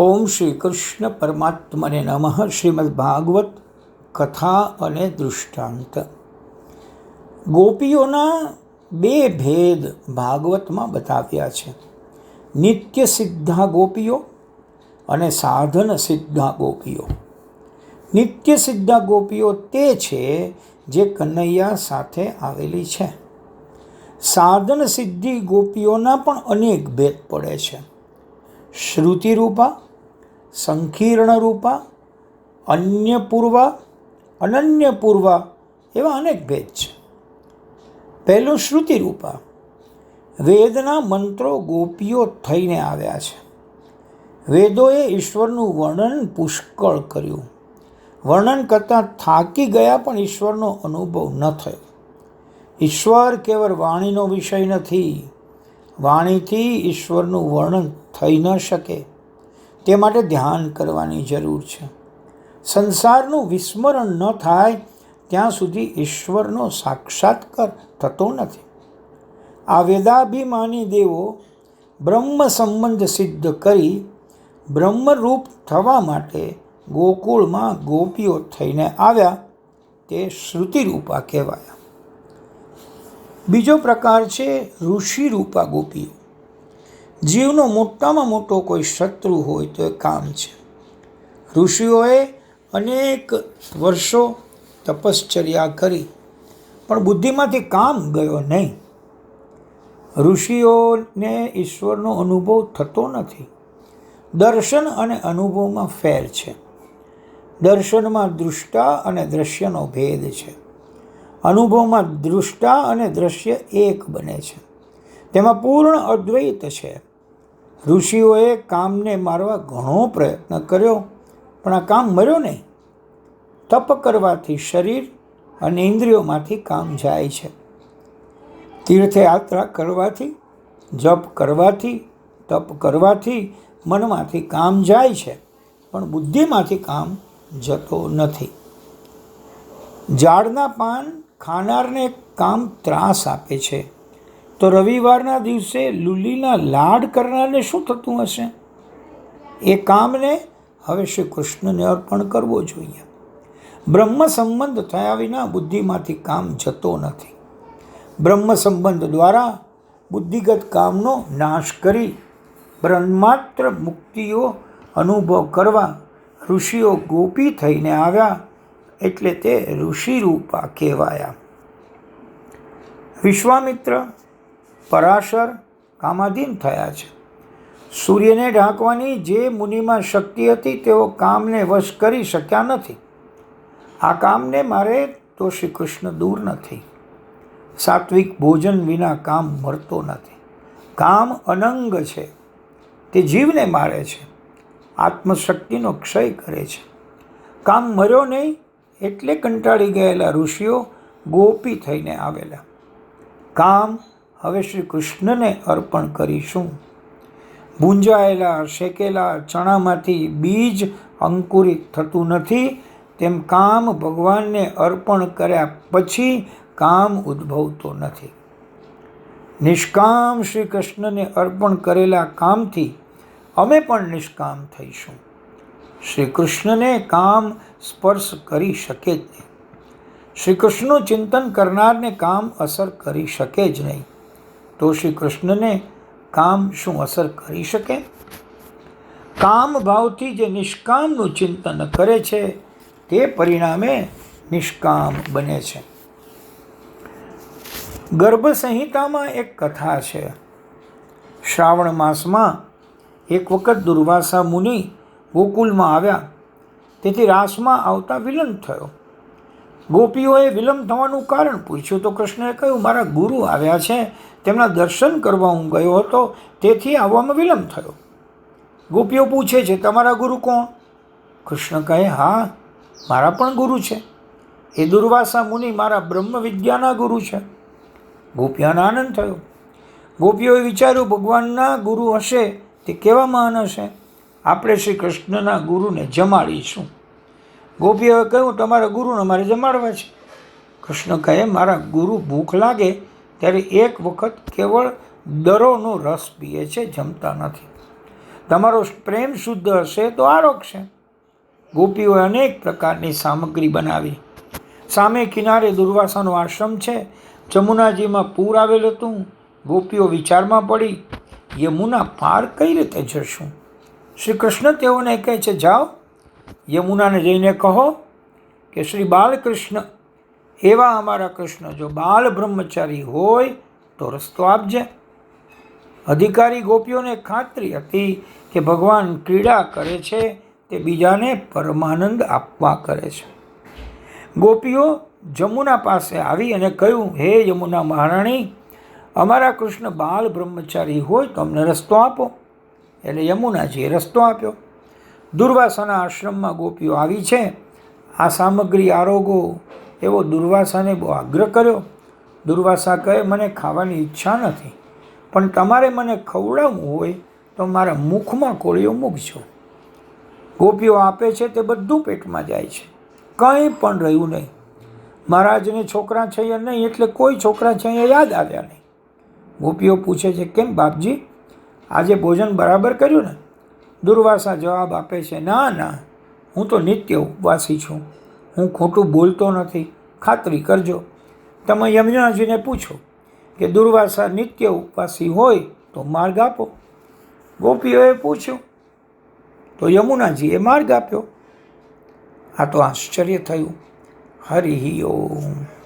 ઓમ શ્રી કૃષ્ણ પરમાત્મને નમઃ, શ્રીમદ ભાગવત કથા અને દૃષ્ટાંત. ગોપીઓના બે ભેદ ભાગવતમાં બતાવ્યા છે. નિત્ય સિદ્ધા ગોપીઓ અને સાધન સિદ્ધા ગોપીઓ. નિત્ય સિદ્ધા ગોપીઓ તે છે જે કનૈયા સાથે આવેલી છે. સાધન સિદ્ધિ ગોપીઓના પણ અનેક ભેદ પડે છે. શ્રુતિરૂપા સંકીર્ણ રૂપા અનન્યપૂર્વા અનન્ય પૂર્વા એવા અનેક ભેદ છે. પહેલું શ્રુતિરૂપા. વેદના મંત્રો ગોપીઓ થઈને આવ્યા છે. વેદોએ ઈશ્વરનું વર્ણન પુષ્કળ કર્યું. વર્ણન કરતાં થાકી ગયા પણ ઈશ્વરનો અનુભવ ન થયો. ઈશ્વર કેવળ વાણીનો વિષય નથી. વાણીથી ઈશ્વરનું વર્ણન થઈ ન શકે. તે માટે ધ્યાન કરવાની જરૂર છે. સંસારનું વિસ્મરણ ન થાય, ત્યાં સુધી ઈશ્વરનો સાક્ષાત્કાર થતો નથી. આ વેદાભિમાની દેવો બ્રહ્મ સંબંધ સિદ્ધ કરી બ્રહ્મરૂપ થવા માટે ગોકુળમાં ગોપીઓ થઈને આવ્યા, તે શ્રુતિરૂપા કહેવાયા. બીજો પ્રકાર છે ઋષિરૂપા ગોપીઓ. જીવનો મોટામાં મોટો કોઈ શત્રુ હોય તો એ કામ છે. ઋષિઓએ અનેક વર્ષો તપશ્ચર્યા કરી, પણ બુદ્ધિમાંથી કામ ગયો નહીં. ઋષિઓને ઈશ્વરનો અનુભવ થતો નથી. દર્શન અને અનુભવમાં ફેર છે. દર્શનમાં દૃષ્ટા અને દ્રશ્યનો ભેદ છે. અનુભવમાં દૃષ્ટા અને દ્રશ્ય એક બને છે. તેમાં પૂર્ણ અદ્વૈત છે. ઋષિઓએ કામને મારવા ઘણો પ્રયત્ન કર્યો, પણ આ કામ મર્યો નહીં. તપ કરવાથી શરીર અને ઇન્દ્રિયોમાંથી કામ જાય છે. તીર્થયાત્રા કરવાથી, જપ કરવાથી, તપ કરવાથી મનમાંથી કામ જાય છે, પણ બુદ્ધિમાંથી કામ જતો નથી. ઝાડના પાન ખાનારને કામ ત્રાસ આપે છે. તો રવિવારના દિવસે લુલીના લાડ કરનારને શું થતું હશે? એ કામને હવે શ્રી કૃષ્ણને અર્પણ કરવો જોઈએ. બ્રહ્મ સંબંધ થયા વિના બુદ્ધિમાંથી કામ જતો નથી. બ્રહ્મ સંબંધ દ્વારા બુદ્ધિગત કામનો નાશ કરી બ્રહ્માત્ર મુક્તિઓ અનુભવ કરવા ઋષિઓ ગોપી થઈને આવ્યા એટલે તે ઋષિરૂપા કહેવાયા. વિશ્વામિત્ર પરાશર કામાધીન થયા છે. સૂર્યને ઢાંકવાની જે મુનિમાં શક્તિ હતી તેઓ કામને વશ કરી શક્યા નથી. આ કામને મારે તો શ્રી કૃષ્ણ દૂર નથી. સાત્વિક ભોજન વિના કામ મળતો નથી. કામ અનંગ છે. તે જીવને મારે છે. આત્મશક્તિનો ક્ષય કરે છે. કામ મર્યો નહીં એટલે કંટાળી ગયેલા ઋષિઓ ગોપી થઈને આવેલા. કામ હવે શ્રી કૃષ્ણને અર્પણ કરીશું. ભૂંજાયેલા શેકેલા ચણામાંથી બીજ અંકુરિત થતું નથી. તેમ કામ ભગવાનને અર્પણ કર્યા પછી કામ ઉદ્ભવતો નથી. નિષ્કામ શ્રી કૃષ્ણને અર્પણ કરેલા કામથી અમે પણ નિષ્કામ થઈશું. શ્રી કૃષ્ણને કામ સ્પર્શ કરી શકે જ નહીં. શ્રી કૃષ્ણનું ચિંતન કરનારને કામ અસર કરી શકે જ નહીં. તો શ્રી કૃષ્ણને કામ શું અસર કરી શકે? કામ ભાવથી જે નિષ્કામનું ચિંતન કરે છે, તે પરિણામે નિષ્કામ બને છે. ગર્ભ સંહિતામાં એક કથા છે. શ્રાવણ માસમાં એક વખત દુર્વાસા મુનિ ગોકુલમાં આવ્યા. તેથી રાસમાં આવતા વિલંબ થયો. ગોપીઓએ વિલંબ થવાનું કારણ પૂછ્યું તો કૃષ્ણએ કહ્યું, મારા ગુરુ આવ્યા છે, તેમના દર્શન કરવા હું ગયો હતો, તેથી આવવામાં વિલંબ થયો. ગોપીઓ પૂછે છે, તમારા ગુરુ કોણ? કૃષ્ણ કહે, હા, મારા પણ ગુરુ છે. એ દુર્વાસા મુનિ મારા બ્રહ્મ વિદ્યાના ગુરુ છે. ગોપીઓને આનંદ થયો. ગોપીઓએ વિચાર્યું, ભગવાનના ગુરુ હશે તે કેવા મહાન હશે? આપણે શ્રી કૃષ્ણના ગુરુને જમાડીશું. ગોપીઓએ કહ્યું, તમારા ગુરુને મારે જમાડવા છે. કૃષ્ણ કહે, મારા ગુરુ ભૂખ લાગે ત્યારે એક વખત કેવળ દરોનો રસ પીએ છે, જમતા નથી. તમારો પ્રેમ શુદ્ધ હશે તો આરોગશે ગોપીઓએ અનેક પ્રકારની સામગ્રી બનાવી. સામે કિનારે દુર્વાસાનો આશ્રમ છે. જમુનાજીમાં પૂર આવેલ હતું. ગોપીઓ વિચારમાં પડી, યમુના પાર કઈ રીતે જશું? શ્રી કૃષ્ણ તેઓને કહે છે, જાઓ યમુનાને જઈને કહો કે શ્રી બાલકૃષ્ણ, એવા અમારા કૃષ્ણ જો બાલ બ્રહ્મચારી હોય તો રસ્તો આપજે. અધિકારી ગોપીઓને ખાતરી હતી કે ભગવાન ક્રીડા કરે છે તે બીજાને પરમાનંદ આપવા કરે છે. ગોપીઓ જમુના પાસે આવી અને કહ્યું, હે યમુના મહારાણી, અમારા કૃષ્ણ બાલ બ્રહ્મચારી હોય તો અમને રસ્તો આપો. એટલે યમુનાજીએ રસ્તો આપ્યો. દુર્વાસાના આશ્રમમાં ગોપીઓ આવી છે. આ સામગ્રી આરોગો એવો દુર્વાસાને બહુ આગ્રહ કર્યો. દુર્વાસા કહે, મને ખાવાની ઈચ્છા નથી, પણ તમારે મને ખવડાવવું હોય તો મારા મુખમાં કોળીઓ મૂકજો. ગોપીઓ આપે છે તે બધું પેટમાં જાય છે. કંઈ પણ રહ્યું નહીં. મહારાજને છોકરા છે યા નહીં, એટલે કોઈ છોકરા છે અહીંયા યાદ આવ્યા નહીં. ગોપીઓ પૂછે છે, કેમ બાપજી? આજે ભોજન બરાબર કર્યું ને? દુર્વાસા જવાબ આપે છે, ના ના, હું તો નિત્ય ઉપવાસી છું. હું ખોટું બોલતો નથી. ખાતરી કરજો. તમે યમુનાજીને પૂછો કે દુર્વાસા નિત્ય ઉપવાસી હોય તો માર્ગ આપો. ગોપીઓએ પૂછ્યું, તો યમુનાજીએ માર્ગ આપ્યો? આ તો આશ્ચર્ય થયું. હરિ ઓમ.